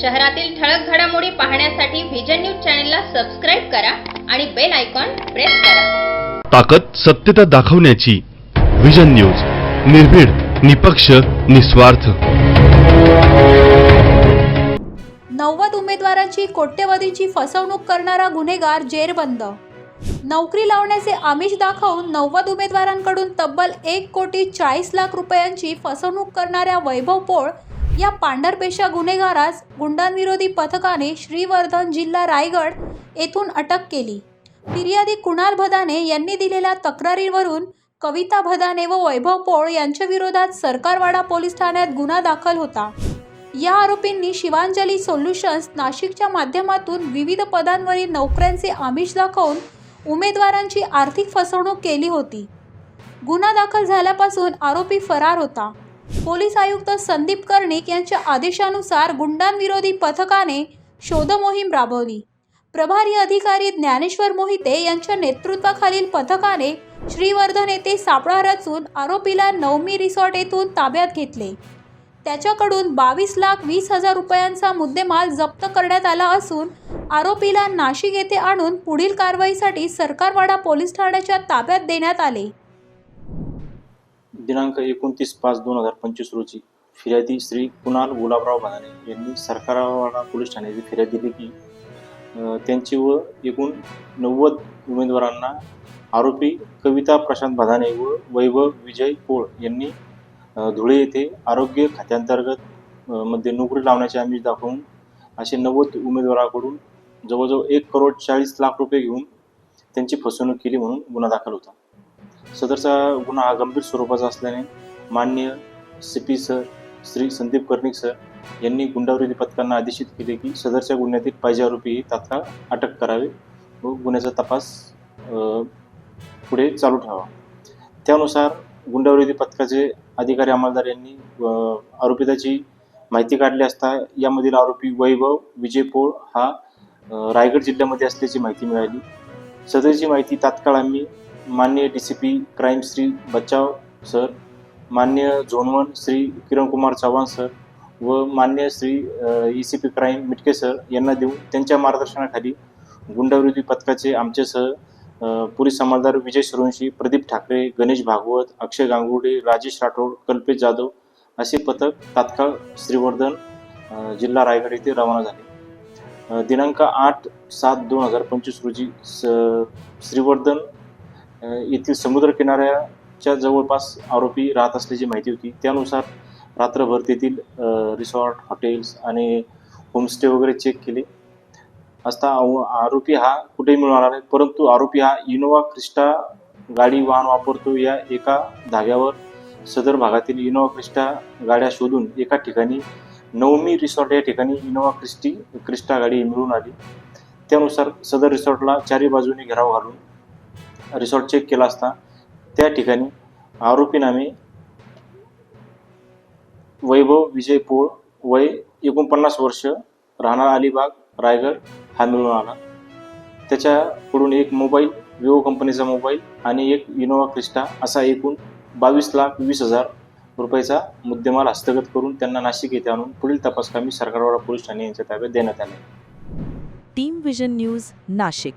शहरातील ठळक घडामोडी पाहण्यासाठी व्हिजन न्यूज चॅनलला सबस्क्राईब करा आणि बेल आयकॉन प्रेस करा. ताकद सत्यता दाखवण्याची विजन न्यूज निर्भीड निपक्ष निस्वार्थ. नव्वद उमेदवारांची कोट्यवधींची फसवणूक करणारा गुन्हेगार जेरबंद. नोकरी लावण्याचे आमिष दाखवून नव्वद उमेदवारांकडून तब्बल एक कोटी चाळीस लाख रुपयांची फसवणूक करणाऱ्या वैभव पोळ या पांढरपेशा गुन्हेगारास गुंडांविरोधी पथकाने श्रीवर्धन जिल्हा रायगड येथून अटक केली. फिर्यादी कुणाल भदाने यांनी दिलेल्या तक्रारीवरून कविता भदाने व वैभव पोळ यांच्या विरोधात सरकारवाडा पोलीस ठाण्यात गुन्हा दाखल होता. या आरोपींनी शिवांजली सोल्युशन्स नाशिकच्या माध्यमातून विविध पदांवरील नोकऱ्यांचे आमिष दाखवून उमेदवारांची आर्थिक फसवणूक केली होती. गुन्हा दाखल झाल्यापासून आरोपी फरार होता. पोलीस आयुक्त संदीप कर्णिक यांच्या आदेशानुसार गुंडांविरोधी पथकाने शोधमोहीम राबवली. प्रभारी अधिकारी ज्ञानेश्वर मोहिते यांच्या नेतृत्वाखालील पथकाने श्रीवर्धन येथे सापळा रचून आरोपीला नवमी रिसॉर्ट येथून ताब्यात घेतले. त्याच्याकडून बावीस लाख वीस हजार रुपयांचा मुद्देमाल जप्त करण्यात आला असून आरोपीला नाशिक येथे आणून पुढील कारवाईसाठी सरकारवाडा पोलीस ठाण्याच्या ताब्यात देण्यात आले. दिनांक एकोणतीस पाच दोन हजार पंचवीस रोजी फिर्यादी श्री कुणाल गुलाबराव भादाने यांनी सरकारवाडा पोलीस ठाण्यात फिर्याद दिली की त्यांची व एकूण नव्वद उमेदवारांना आरोपी कविता प्रशांत भादाने व वैभव विजय पोळ यांनी धुळे येथे आरोग्य खात्यांतर्गत मध्ये नोकरी लावण्याचे आमिष दाखवून असे नव्वद उमेदवाराकडून जवळजवळ एक करोड चाळीस लाख रुपये घेऊन त्यांची फसवणूक केली म्हणून गुन्हा दाखल होता. सदरचा गुन्हा हा गंभीर स्वरूपाचा असल्याने मान्य C P sir Shri Sandeep Karnik sir यांनी गुंडावरील पथकांना आदेशित केले की सदरच्या गुन्ह्यातील पाहिजे आरोपी तात्काळ अटक करावे व गुन्ह्याचा तपास पुढे चालू ठेवा त्यानुसार गुंडाविरोधी पथकाचे अधिकारी अंमलदार यांनी आरोपिताची माहिती काढली असता यामधील आरोपी वैभव विजय पोळ हा रायगड जिल्ह्यामध्ये असल्याची माहिती मिळाली. सदरची माहिती तात्काळ आम्ही मान्य D C P crime Shri Bachhav sir. मान्य zone one Shri Kirankumar Chavan sir. व मान्य Shri E C P crime Mitke sir यांना देऊन त्यांच्या मार्गदर्शनाखाली गुंडविरोधी पथकाचे आमच्यासह अ, पोलीस समाजदार विजय सुरवंशी प्रदीप ठाकरे गणेश भागवत अक्षय गांगुर्डे राजेश राठोड कल्पेश जाधव असे पथक तात्काळ श्रीवर्धन जिल्हा रायगड येथे रवाना झाले. दिनांक आठ सात दोन हजार पंचवीस रोजी स श्रीवर्धन येथील समुद्र किनाऱ्याच्या जवळपास आरोपी राहत असल्याची माहिती होती. त्यानुसार रात्रभर तेथील रिसॉर्ट हॉटेल्स आणि होमस्टे वगैरे चेक केले. असता आव- आरोपी हा कुठेही मिळणार आहे नाही परंतु आरोपी हा इनोवा क्रिस्टा गाडी वाहन वापरतो या एका धाग्यावर. सदर भागातील इनोवा क्रिस्टा गाड्या शोधून एका ठिकाणी नवमी रिसॉर्ट या ठिकाणी इनोवा क्रिस्टी क्रिस्टा गाडी मिळून आली. त्यानुसार सदर रिसॉर्टला चारी बाजूने घेराव घालून रिसॉर्ट चेक केला असता त्या ठिकाणी आरोपी नामे वैभव विजय पोळ वय एकोणपन्नास वर्ष राहणार अलिबाग रायगड हा मिळून आला त्याच्याकडून एक मोबाईल विवो कंपनीचा मोबाईल आणि एक इनोवा क्रिस्टा असा एकूण बावीस लाख वीस हजार रुपयाचा मुद्देमाल हस्तगत करून त्यांना नाशिक येथे आणून पुढील तपासकामी सरकारवाडा पोलीस ठाणे यांच्या ताब्यात देण्यात आले. Team vision news Nashik.